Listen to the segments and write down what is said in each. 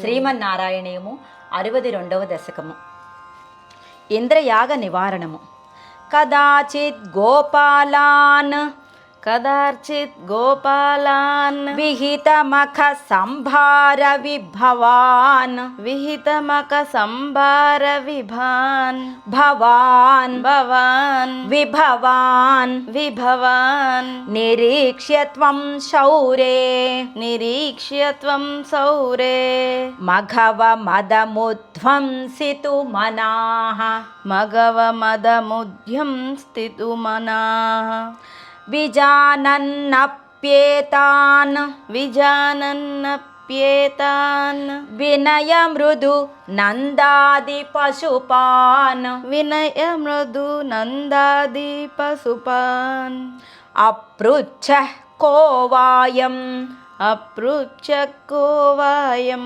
శ్రీమన్నారాయణీయము అరవది రెండవ దశకము. ఇంద్రయాగ నివారణము. కదాచిత్ గోపాలాన్ कदाचित् गोपालान्। विहितमख संभार विभवान् विहितमख संभार विभान् भवान् भवान्। विभवान् विभवान्। निरीक्ष्य त्वं शौरे। निरीक्ष्य त्वं सौरे मघव मदमुध्वंसितु मनाः मघव मदमुध्यं स्थितु मनाः విజానన్నప్యేతాన్ విజానన్నప్యేతాన్ వినయ మృదు నందాది పశుపాన్ వినయ మృదు నందాది పశుపాన్ అపృచ్ఛ కోవాయం అపృచ్ఛ కోవాయం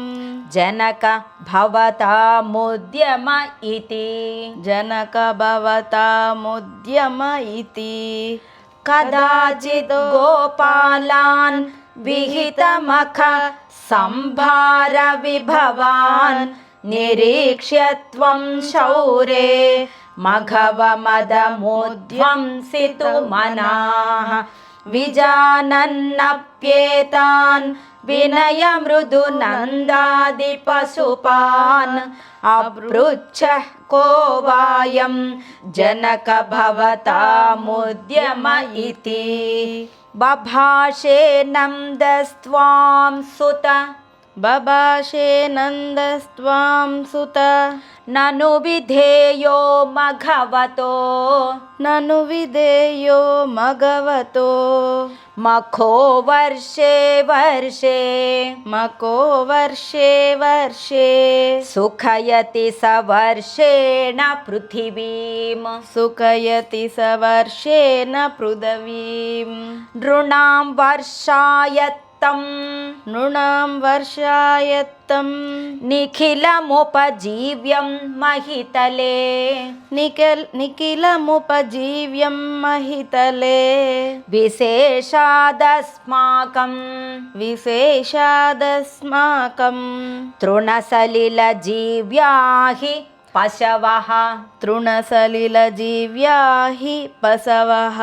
జనక భవతా ముద్యమ ఇతి జనక భవతా ముద్యమ कदाचिदोपालान् विहितमख सम्भारविभवान् निरीक्ष्य त्वं शौरे मघवमदमूध्वंसितु मनाः। विजानन्नप्येतान् विनयमृदुनन्दादिपशुपान् नन्दादिपशुपान् को वायं जनक भवतामुद्यम इति बभाषे नन्दस्त्वां सुत बबाशे नन्दस्त्वां सुत। ननु विधेयो मघवतो। ननु विधेयो मघवतो। मखो वर्षे वर्षे। मको वर्षे वर्षे। सुखयति स वर्षेण पृथिवीं सुखयति स वर्षेण पृथिवीं नृणां वर्षायत् స వర్షేణ పృథవీం నృణాం వర్షాయత్తం నృణాం వర్షాయత్తం నిఖిలముపజీవ్యం మహితలే నిఖిల్ నిఖిలముపజీవ్యం మహితలే విశేషాదస్మాకం విశేషాదస్మాకం తృణసలిలజీవ్యాహి పశవः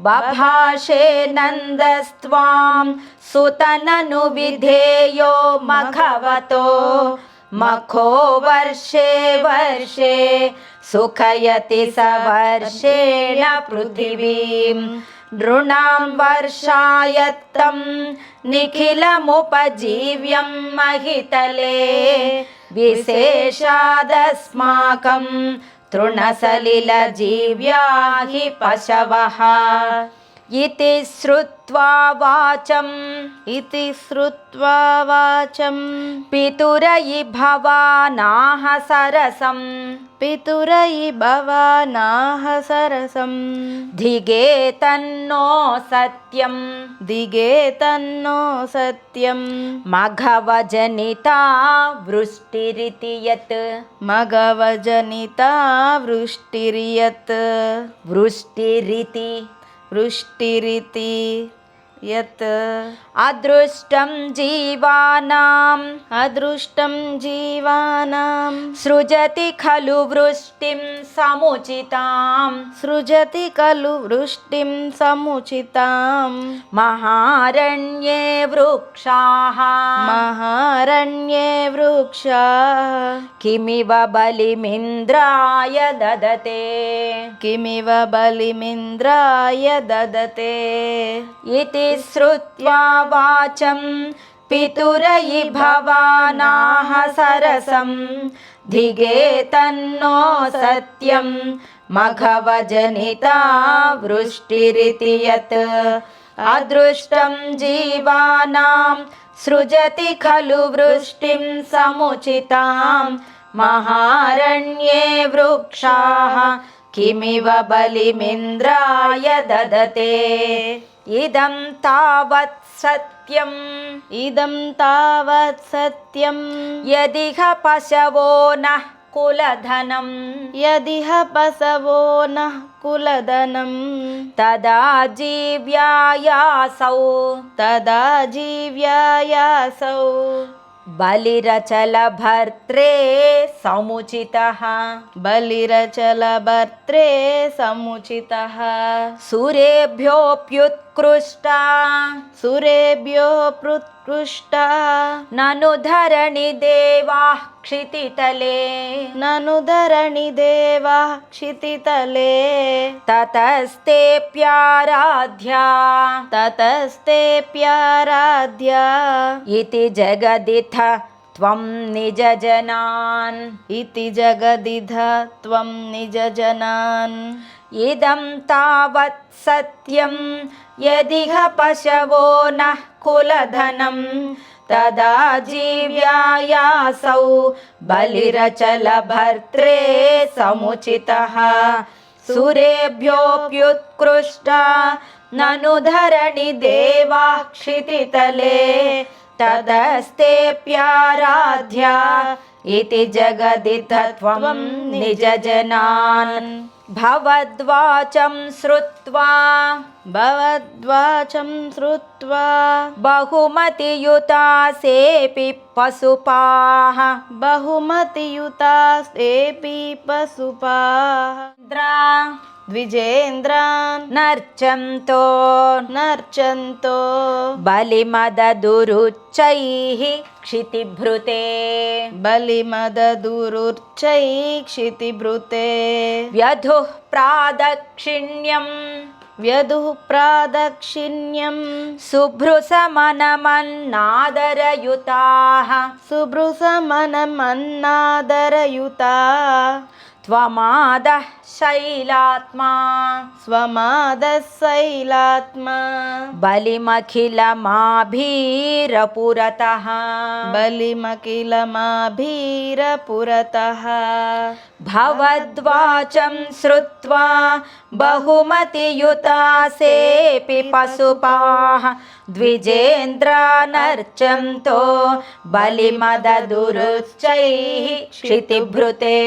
बभाषे नन्दस्त्वां सुतननुविधेयो मखवतो। मखो वर्षे वर्षे सुखयति स वर्षेण पृथिवीं। नृणां वर्षायत्तं निखिलमुपजीव्यं महितले। विशेषादस्माकं వర్షాయత్తం నిఖిలముపజీవ్యం మహితలే విశేషాదస్మాకం తృణసలిలజీవ్యా हि పశవः इति श्रुत्वा वाचं। इति श्रुत्वा वाचं। पितुरयि भवानाः सरसं पितुरयि भवानाः सरसं धिगे तन्नो सत्यं दिगे तन्नो सत्यं मघवजनिता वृष्टिरिति यत्। मघवजनिता वृष्टिर्यत्। वृष्टिरिति वृष्टिरिति। యత్ అదృష్టం జీవానాం అదృష్టం జీవానాం. సృజతి ఖలు వృష్టిం సముచితాం. సృజతి ఖలు వృష్టిం సముచితాం. మహారణ్యే వృక్షాః. మహారణ్యే వృక్షా. కిమివ బలిమింద్రాయ దదతే. కిమివ బలిమింద్రాయ దదతే. ఇతి श्रुत्वा वाचं पितुरयि भवानाः सरसं धिगे तन्नो सत्यं मघवजनिता वृष्टिरिति यत् अदृष्टं जीवानां सृजति खलु वृष्टिं समुचितां महारण्ये वृक्षाः किमिव बलिमिन्द्राय ददते इदं तावत् सत्यम्। इदं तावत् सत्यं यदिह पशवो नः कुलधनं यदिह पशवो नः कुलधनं तदा जीव्यायासौ। तदा जीव्यायासौ। बलिरचलभर्त्रे समुचितः। बलिरचलभर्त्रे समुचितः सुरेभ्योऽप्युत्कृष्टा सुरेभ्यो पृत्कृष्टा ननु धरणिदेवाः क्षितितले। ननु धरणि देवाः क्षितितले। ततस्तेऽप्याराध्या ततस्तेऽप्याराध्या इति जगदिथ त्वं निजजनान्। इति जगदिध त्वं निजजनान् इदं तावत् सत्यं। यदिह पशवो नः कुलधनं तदा जीव्यायासौ बलिरचलभर्त्रे समुचितः। सुरेभ्योऽप्युत्कृष्टा ननु धरणि देवाः क्षितितले ततस्तेऽप्याराध्या इति जगदिथ त्वं निजजनान् भवद्वाचं श्रुत्वा भवद्वाचं श्रुत्वा बहुमतियुतासेऽपि पशुपाः बहुमतियुतास्तेऽपि पशुपाः द्रा द्विजेन्द्रान् नर्चन्तो नर्चन्तो बलिमददुरुच्चैः क्षितिभृते बलिमददुरुच्चै क्षितिभृते व्यधुः प्रादक्षिण्यं व्यधुः प्रादक्षिण्यं शुभ्रुसमनमन्नादरयुताः सुभृसमनमन्नादरयुता त्वमादः शैलात्मा स्वमादः शैलात्मा बलिमखिलमाभीरपुरतः बलिमकिलमाभीरपुरतः भवद्वाचं श्रुत्वा बहुमतियुतासेऽपि पशुपाः द्विजेन्द्रानर्चन्तो बलिमददुरुच्चैः क्षितिभृते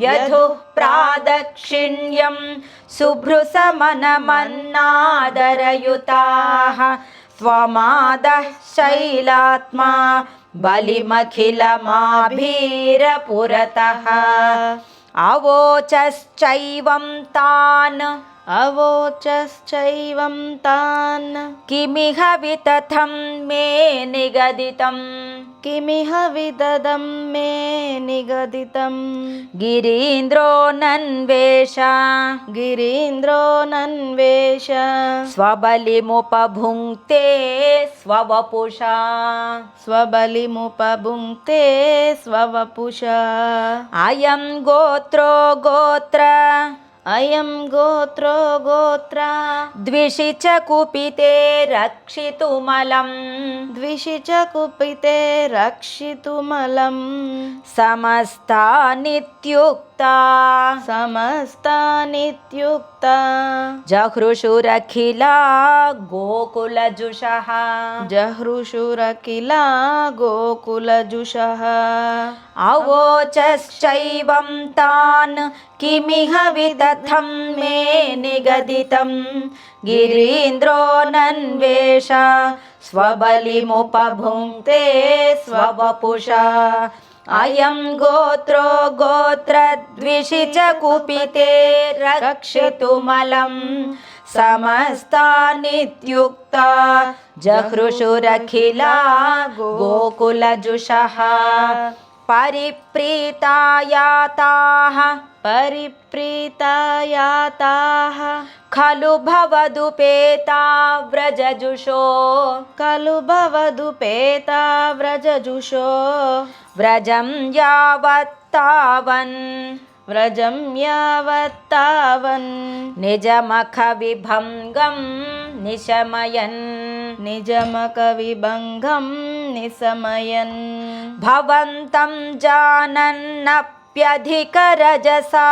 व्यधुः प्रादक्षिण्यं शुभ्रुसमनमन्नादरयुताः त्वमादः शैलात्मा बलिमखिलमाभीरपुरतः अवोचश्चैवं तान् అవోచశ్చైవం తాన్ కిమిహ వితథం మే నిగదితం కిమిహ విదదం మే నిగదితం గిరీంద్రో నన్వేష గిరీంద్రో నన్వేష స్వబలిముపభుంక్తే స్వవపుషా స్వబలిముపభుంక్తే స్వవపుషా అయం గోత్రో గోత్ర अयं गोत्रो गोत्रा। द्विषि च कुपिते रक्षितुमलम्। द्विषि च कुपिते रक्षितुमलं समस्ता नित्युक्ता। समस्ता नित्युक्ता। जहृषुरखिला गोकुलजुषः। जहृषुरकिला गोकुलजुषः। अवोचश्चैवं तान् किमिह विदथं मे निगदितं? गिरीन्द्रो नन्वेष, स्वबलिमुपभुङ्क्ते स्ववपुषा। अयं गोत्रो गोत्रद्विषि च कुपिते रक्षितुमलं समस्ता नित्युक्ता जहृषुरखिला गोकुलजुषः। परिप्रीतायाताः परिप्रीतायाताः। खलु भवदुपेता व्रजजुषो। खलु भवदुपेता व्रजजुषो। व्रजं यावत्तावन्। व्रजं यावत्तावन्। निजमखविभङ्गं निशमयन्। निजमकविभङ्गं निशमयन्। भवन्तं अप्यधिकरजसा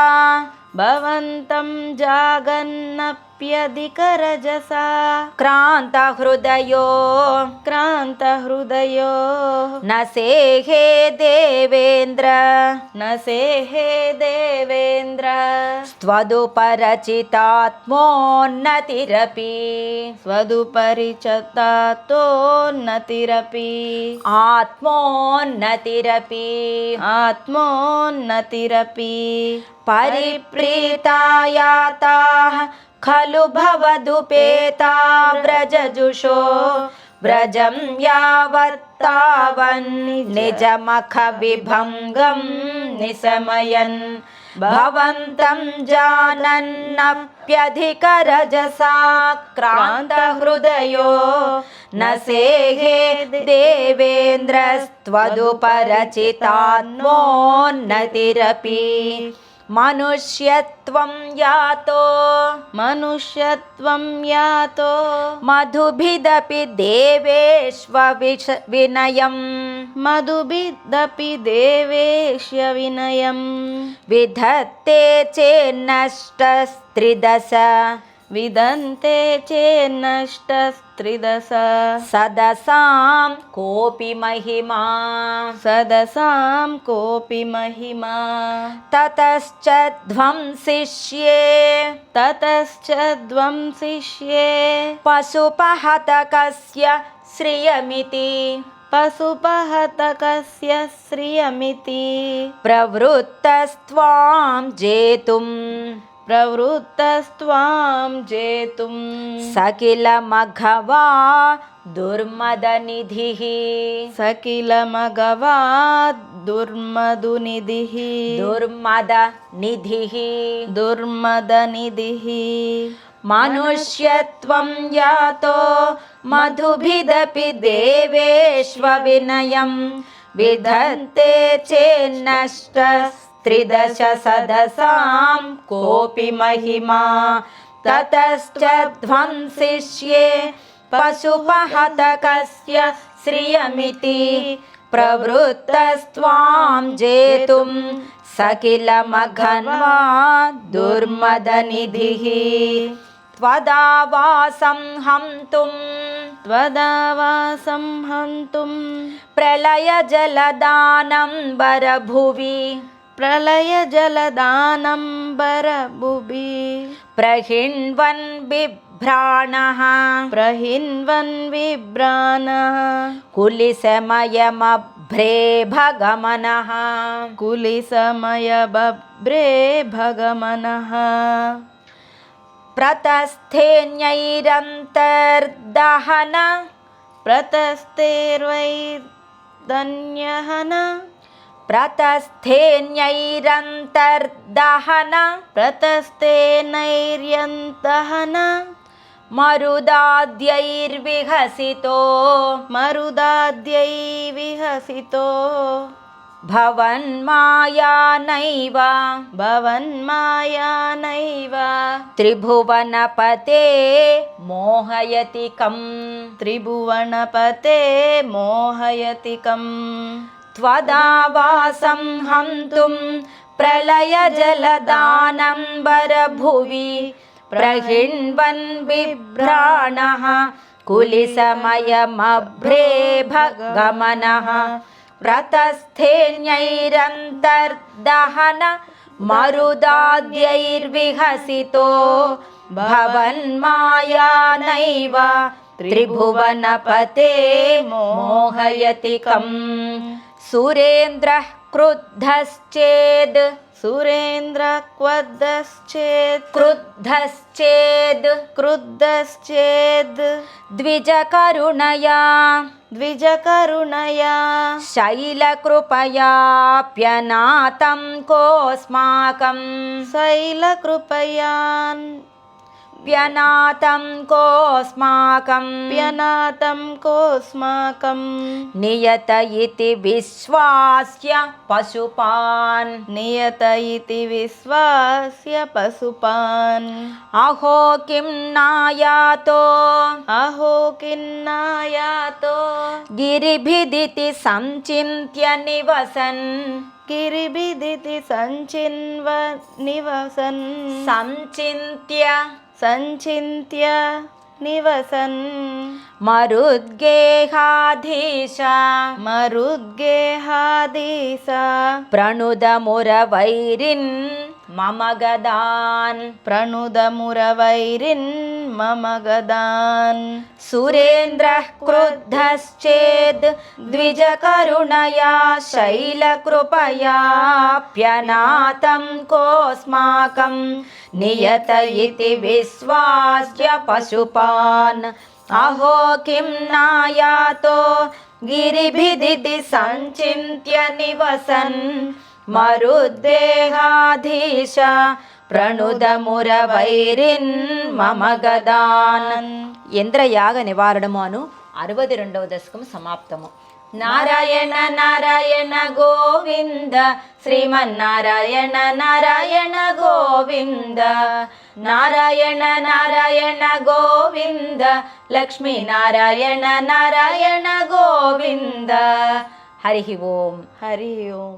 भवन्तं जागन्न क्रान्तहृदयोऽप्यधिकरजसा क्रान्तहृदयो क्रान्तहृदयो न सेहे देवेन्द्र न सेहे देवेन्द्र त्वदुपरचितात्मोन्नतिरपि स्वदुपरिचतातोन्नतिरपि आत्मोन्नतिरपि आत्मोन्नतिरपि परिप्रीतायाताः खलु भवदुपेता व्रजजुषो व्रजं यावत्तावन् निजमखविभङ्गं निशमयन् भवन्तं जानन्नप्यधिकरजसा क्रान्तहृदयो न सेहे देवेन्द्रस्त्वदुपरचितान्मोन्नतिरपि మనుష్యత్వం యాతో మనుష్యత్వం యాతో మధుభిదపి దేవేష్వ వినయం మధుభిదపి దేవేష్య వినయం విధత్తే చేన్నష్టస్త్రిదశ विदन्ते चेन्नष्टस्त्रिदश सदसां कोऽपि महिमा सदसां कोऽपि महिमा ततश्च ध्वंसिष्ये ततश्च ध्वंसिष्ये पशुपहतकस्य श्रियमिति पशुपहतकस्य श्रियमिति प्रवृत्तस्त्वां जेतुम् प्रवृत्तस्त्वां जेतुं स किल मघवा दुर्मदनिधिः स किल मघवा दुर्मधुनिधिः दुर्मदनिधिः दुर्मदनिधिः मनुष्यत्वं यातो मधुभिदपि देवेष्वविनयं विधत्ते चेन्नष्टस्त्रिदश सदसां कोऽपि महिमा ततश्च ध्वंसिष्ये पशुपहतकस्य श्रियमिति प्रवृत्तस्त्वां जेतुं स किल मघन्वा दुर्मदनिधिः त्वदावासं हन्तुं त्वदावासं हन्तुं प्रलयजलदानं वरभुवि प्रलयजलदानं प्रहिण्वन् बिभ्राणः। प्रहिण्वन् बिभ्राणः। कुलिसमयमभ्रे भगमनः कुलिसमय बभ्रे भगमनः प्रतस्थे न्यैरन्तर्दहन प्रतस्थेन्यैरन्तर्दहन प्रतस्तेनैर्यन्तहन मरुदाद्यैर्विहसितो मरुदाद्यै विहसितो भवन्मायानैव भवन्मायानैव त्रिभुवनपते मोहयति कम् त्रिभुवनपते मोहयति कम् त्वदावासं हन्तुं प्रलयजलदानं वरभुवि प्रहिण्वन् बिभ्राणः कुलिसमयमभ्रे भगमनः प्रतस्थेन्यैरन्तर्दहन मरुदाद्यैर्विहसितो भवन्मायानैव त्रिभुवनपते मोहयति कम् सुरेन्द्रः क्रुद्धश्चेद् सुरेन्द्र क्वद्धश्चेत् क्रुद्धश्चेद् क्रुद्धश्चेद् द्विजकरुणया द्विजकरुणया शैलकृपयाप्यनातं कोऽस्माकं शैलकृपयान् प्यनातं कोऽस्माकं प्यनातं कोऽस्माकं नियत इति विश्वास्य पशुपान् नियत इति विश्वास्य पशुपान् अहो किं नायातो अहो किन्नायातो गिरिभिदिति सञ्चिन्त्य निवसन् गिरिभिदिति सञ्चिन्व निवसन् सञ्चिन्त्य सञ्चिन्त्य निवसन्। मरुद्गेहाधीश। मरुद्गेहाधीश। प्रणुदमुरवैरिन् मम गदान्। प्रणुदमुरवैरिन् ममगदान्। सुरेन्द्रः क्रुद्धश्चेद्, द्विजकरुणया, शैलकृपयाप्यनाथं कोऽस्माकं नियत इति विश्वास्य पशुपान्। अहो, किं नायातो, गिरिभिदिति सञ्चिन्त्य निवसन्। मरुद्देहाधीश ప్రణుదముర వైరిన్ మమ గదాన్ ఇంద్రయాగ నివారణము అను అరవది రెండవ దశకం సమాప్తము నారాయణ నారాయణ గోవింద శ్రీమన్నారాయణ నారాయణ గోవింద నారాయణ నారాయణ గోవింద లక్ష్మీ నారాయణ నారాయణ గోవింద హరి ఓం హరి ఓం